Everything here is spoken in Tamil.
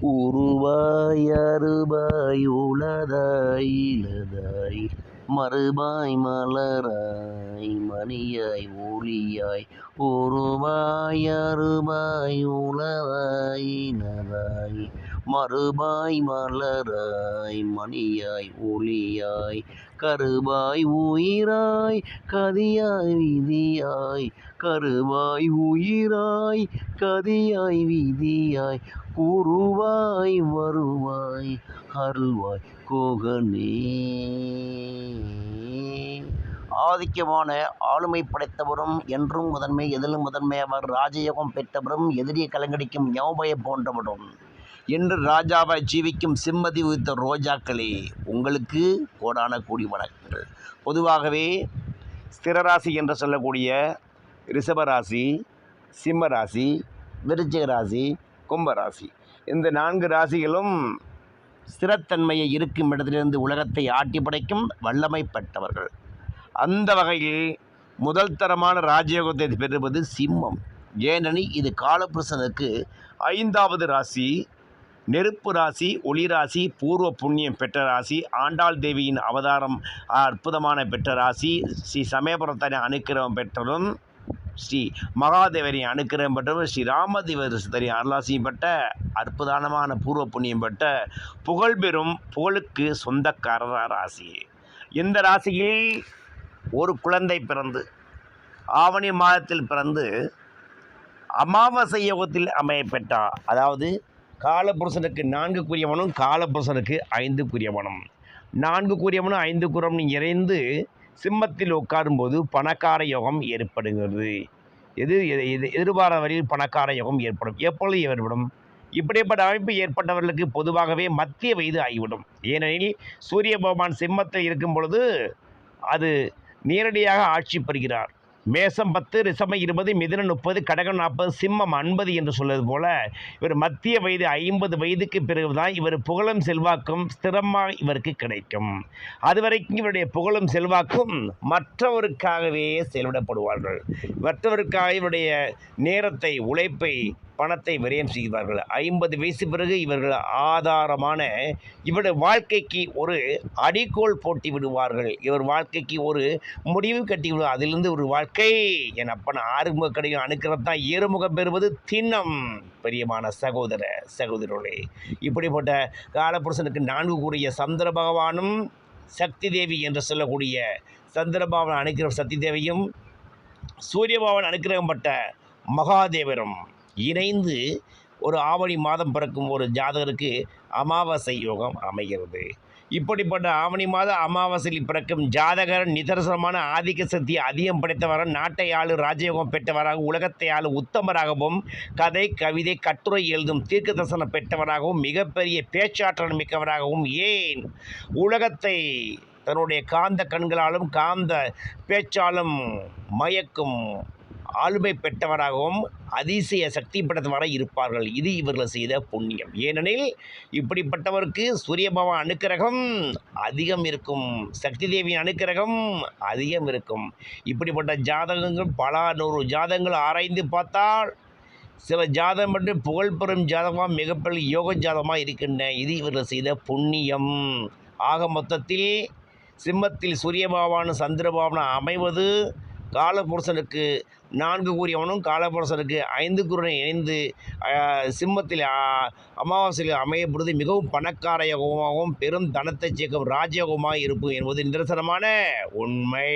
உருவாய் அருபாய் உளதாய் இளதாய். மறுபாய் மலராய் மணியாய் ஒளியாய் ஒருபாய் அருவாய் உளதாய் நராய். மறுபாய் மலராய் மணியாய் ஒளியாய் கருபாய் உயிராய் கதியாய் விதியாய். கருவாய் உயிராய் கதியாய் விதியாய் குருவாய் வருவாய் அருள்வாய் கோகனே. ஆதிக்கமான ஆளுமை படைத்தவரும் என்றும் முதன்மை எதிலும் முதன்மை அவர் ராஜயோகம் பெற்றவரும் எதிரியை கலங்கடிக்கும் ஞாபய போன்றவரும். என்று ராஜாவை ஜீவிக்கும் சிம்மதி உதித்த ரோஜாக்களே உங்களுக்கு கோடான கூடி வணக்கங்கள். பொதுவாகவே ஸ்திரராசி என்று சொல்லக்கூடிய ரிஷபராசி சிம்ம விருச்சிக ராசி கும்பராசி. இந்த நான்கு ராசிகளும் ஸ்திரத்தன்மையை இருக்கும் இடத்திலிருந்து உலகத்தை ஆட்டி படைக்கும் வல்லமை பெற்றவர்கள். அந்த வகையில் முதல் தரமான ராஜயோகத்தை பெறுவது சிம்மம். ஏனெனில் இது காலபுருஷனுக்கு ஐந்தாவது ராசி நெருப்பு ராசி ஒளி ராசி பூர்வ புண்ணியம் பெற்ற ராசி ஆண்டாள் தேவியின் அவதாரம் அற்புதமான பெற்ற ராசி ஸ்ரீ சமயபுரத்தனை அனுக்கிரகம் பெற்றதும் ஸ்ரீ மகாதேவரின் அனுக்கிரகம் பெற்றதும் ஸ்ரீ ராமதேவரின் அருளாசியும் பெற்ற அற்புதமான பூர்வ புண்ணியம் பெற்ற புகழ்பெறும் புகழுக்கு சொந்தக்காரர் ராசி இந்த ராசியில் ஒரு குழந்தை பிறந்து ஆவணி மாதத்தில் பிறந்து அமாவாசை யோகத்தில் அமைய பெற்றார் அதாவது காலபுருஷனுக்கு நான்கு கூறியவனும் காலபுருஷனுக்கு ஐந்து கூறியவனும் நான்கு கூறியவனும் ஐந்து கூறவனும் இணைந்து சிம்மத்தில் உட்காரும்போது பணக்கார யோகம் ஏற்படுகிறது. எது எது எது- எதிர்பாராத வழியில் பணக்கார யோகம் ஏற்படும். எப்பொழுது ஏற்படும்? இப்படிப்பட்ட அமைப்பு ஏற்பட்டவர்களுக்கு பொதுவாகவே மத்திய வயது ஆகிவிடும். ஏனெனில் சூரிய பகவான் சிம்மத்தில் இருக்கும் பொழுது அது நேரடியாக ஆட்சி பெறுகிறார் மேசம் பத்து ரிசமம் இருபது மிதுனம் முப்பது கடகம் நாற்பது சிம்மம் ஐம்பது என்று சொல்வது போல இவர் மத்திய வயது ஐம்பது வயதுக்கு பிறகுதான் இவர் புகழும் செல்வாக்கும் ஸ்திரமாக இவருக்கு கிடைக்கும். அதுவரைக்கும் இவருடைய புகழும் செல்வாக்கும் மற்றவருக்காகவே செயல்படப்படுவார்கள். மற்றவருக்காக இவருடைய நேரத்தை உழைப்பை பணத்தை விரயம் செய்வார்கள். ஐம்பது வயசு பிறகு இவர்கள் ஆதாரமான இவருடைய வாழ்க்கைக்கு ஒரு அடிக்கோள் போட்டி விடுவார்கள். இவர் வாழ்க்கைக்கு ஒரு முடிவு கட்டி விடுவார். அதிலிருந்து ஒரு வாழ்க்கை என் அப்பன் ஆறுமுக கடையும் அணுக்கிறது தான். ஏறுமுகம் பெறுவது திண்ணம். பெரியமான சகோதர சகோதரர்களே இப்படிப்பட்ட காலபுருஷனுக்கு நான்கு கூடிய சந்திர பகவானும் சக்தி தேவி என்று சொல்லக்கூடிய சந்திர பகவான் அனுக்கிற சக்தி தேவியும் சூரிய பகவான் அனுக்கிரகம் பட்ட மகாதேவரும் இணைந்து ஒரு ஆவணி மாதம் பிறக்கும் ஒரு ஜாதகருக்கு அமாவாசை யோகம் அமைகிறது. இப்படிப்பட்ட ஆவணி மாத அமாவாசையில் பிறக்கும் ஜாதகர் நிதர்சனமான ஆதிக்க சக்தி அதிகம் படைத்தவர் நாட்டை ஆளு ராஜயோகம் பெற்றவராக உலகத்தை ஆளு உத்தமராகவும் கதை கவிதை கட்டுரை எழுதும் தீர்க்க தரிசனம் பெற்றவராகவும் மிகப்பெரிய பேச்சாற்றல் மிக்கவராகவும் ஏன்? உலகத்தை தன்னுடைய காந்த கண்களாலும் காந்த பேச்சாலும் மயக்கும் ஆளுமை பெற்றவராகவும் அதிசய சக்தி படைத்தவராக இருப்பார்கள். இது இவர்கள் செய்த புண்ணியம். ஏனெனில் இப்படிப்பட்டவருக்கு சூரிய பகவான் அனுக்கிரகம் அதிகம் இருக்கும். சக்தி தேவியின் அனுக்கிரகம் அதிகம் இருக்கும். இப்படிப்பட்ட ஜாதகங்கள் பல நூறு ஜாதகங்கள் ஆராய்ந்து பார்த்தால் சில ஜாதகம் மட்டும் புகழ்பெறும் ஜாதகமாக மிகப்பெரிய யோக ஜாதகமாக இருக்கின்றன. இது இவர்கள் செய்த புண்ணியம். ஆக மொத்தத்தில் சிம்மத்தில் சூரிய பகவான் சந்திர பகவான் அமைவது காலபுருஷனுக்கு நான்கு கூறியவனும் காலபுருஷனுக்கு ஐந்து கூறனை இணைந்து சிம்மத்தில் அமாவாசையில் அமையப்படுவது மிகவும் பணக்கார யோகமாகவும் பெரும் தனத்தை சேர்க்கும் ராஜயோகமாக இருக்கும் என்பது நிதர்சனமான உண்மை.